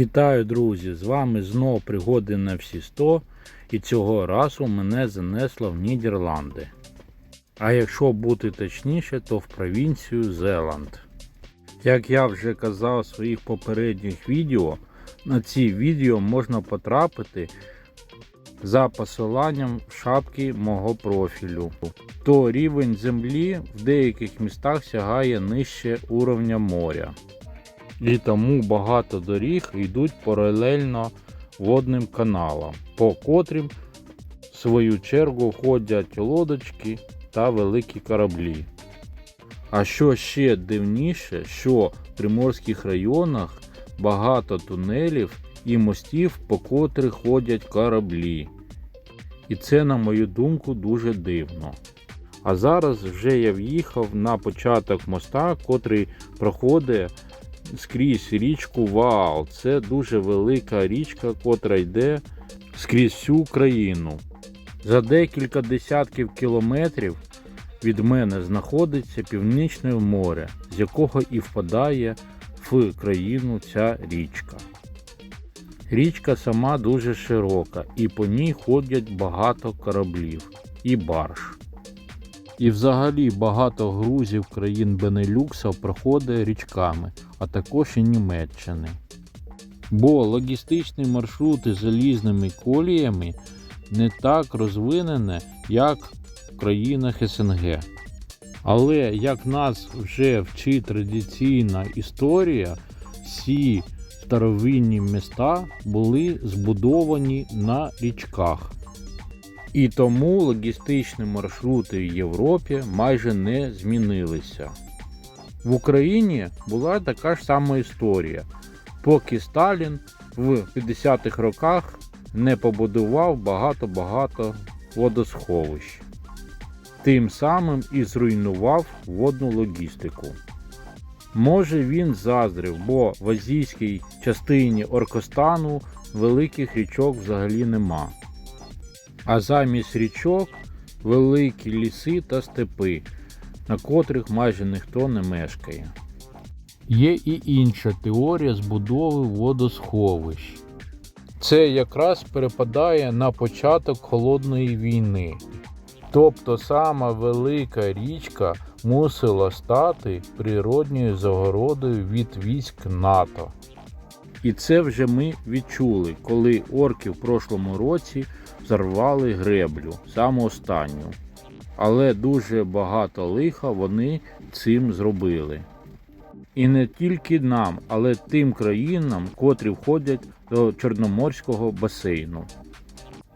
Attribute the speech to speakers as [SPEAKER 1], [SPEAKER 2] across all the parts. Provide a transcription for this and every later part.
[SPEAKER 1] Вітаю, друзі! З вами знов пригоди на всі 100 і цього разу мене занесло в Нідерланди. А якщо бути точніше, то в провінцію Зеланд. Як я вже казав в своїх попередніх відео, на ці відео можна потрапити за посиланням шапки мого профілю. То рівень землі в деяких містах сягає нижче уровня моря. І тому багато доріг йдуть паралельно водним каналам, по котрим в свою чергу ходять лодочки та великі кораблі. А що ще дивніше, що в приморських районах багато тунелів і мостів, по котрих ходять кораблі. І це, на мою думку, дуже дивно. А зараз вже я в'їхав на початок моста, котрий проходить скрізь річку Ваал. Це дуже велика річка, котра йде скрізь всю країну. За декілька десятків кілометрів від мене знаходиться Північне море, з якого і впадає в країну ця річка. Річка сама дуже широка і по ній ходять багато кораблів і барж. І взагалі багато грузів країн Бенелюкса проходить річками, а також і Німеччини. Бо логістичні маршрути залізними коліями не так розвинені, як в країнах СНГ. Але як нас вже вчить традиційна історія, всі старовинні міста були збудовані на річках. І тому логістичні маршрути в Європі майже не змінилися. В Україні була така ж сама історія, поки Сталін в 50-х роках не побудував багато-багато водосховищ. Тим самим і зруйнував водну логістику. Може він заздрив, бо в азійській частині Оркостану великих річок взагалі нема. А замість річок великі ліси та степи, на котрих майже ніхто не мешкає. Є і інша теорія збудови водосховищ. Це якраз перепадає на початок холодної війни. Тобто сама велика річка мусила стати природньою загородою від військ НАТО. І це вже ми відчули, коли орки в прошлому році взорвали греблю, саму останню. Але дуже багато лиха вони цим зробили. І не тільки нам, але тим країнам, котрі входять до Чорноморського басейну.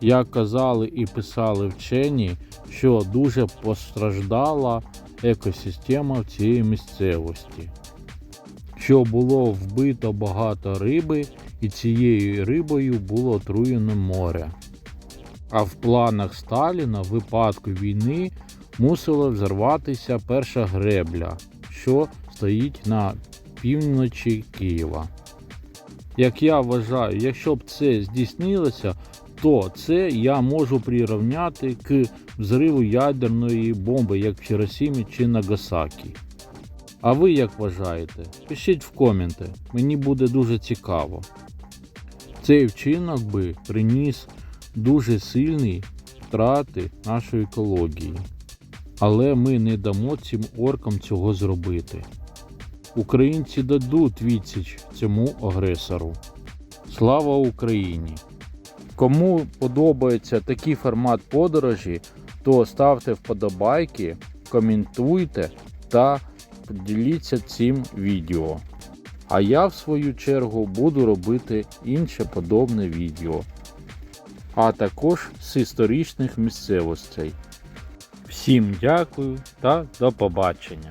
[SPEAKER 1] Як казали і писали вчені, що дуже постраждала екосистема в цій місцевості що було вбито багато риби, і цією рибою було отруєно море. А в планах Сталіна в випадку війни мусила взорватися перша гребля, що стоїть на півночі Києва. Як я вважаю, якщо б це здійснилося, то це я можу прирівняти к взриву ядерної бомби, як в Хіросімі чи Нагасакі. А ви як вважаєте? Пишіть в коменти, мені буде дуже цікаво. Цей вчинок би приніс дуже сильні втрати нашої екології. Але ми не дамо цим оркам цього зробити. Українці дадуть відсіч цьому агресору. Слава Україні! Кому подобається такий формат подорожі, то ставте вподобайки, коментуйте та поділіться цим відео. А я, в свою чергу, буду робити інше подобне відео, а також з історичних місцевостей. Всім дякую та до побачення!